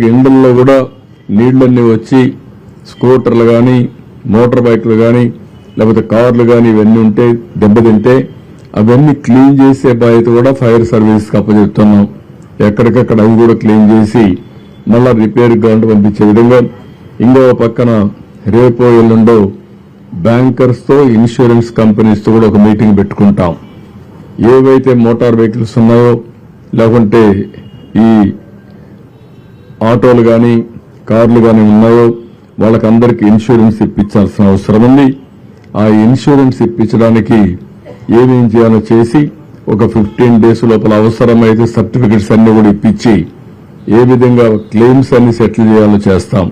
మనకి ఇండ్లలో కూడా నీళ్ళన్నీ వచ్చి స్కూటర్లు కానీ మోటార్ బైక్లు కానీ లేకపోతే కార్లు కానీ ఇవన్నీ ఉంటే దెబ్బతింటే అవన్నీ క్లీన్ చేసే బాధ్యత కూడా ఫైర్ సర్వీస్కి అప్పచెప్తున్నాం. ఎక్కడికక్కడ అవి కూడా క్లీన్ చేసి మళ్ళా రిపేర్ గ్రౌండ్ పంపించే విధంగా ఇంకో పక్కన రేపో ఎల్లుండో బ్యాంకర్స్తో ఇన్సూరెన్స్ కంపెనీస్తో కూడా ఒక మీటింగ్ పెట్టుకుంటాం. ఏవైతే మోటార్ వెహికల్స్ ఉన్నాయో లేకుంటే ఈ ఆటోలు కానీ కార్లు కానీ ఉన్నాయో వాళ్ళకందరికీ ఇన్సూరెన్స్ ఇప్పించాల్సిన అవసరం ఉంది. ఆ ఇన్సూరెన్స్ ఇప్పించడానికి ఏమేం చేయాలో చేసి ఒక ఫిఫ్టీన్ డేస్ లోపల అవసరమైతే సర్టిఫికెట్స్ అన్ని కూడా ఇప్పించి ఏ విధంగా క్లెయిమ్స్ అన్ని సెటిల్ చేయాలో చేస్తాం.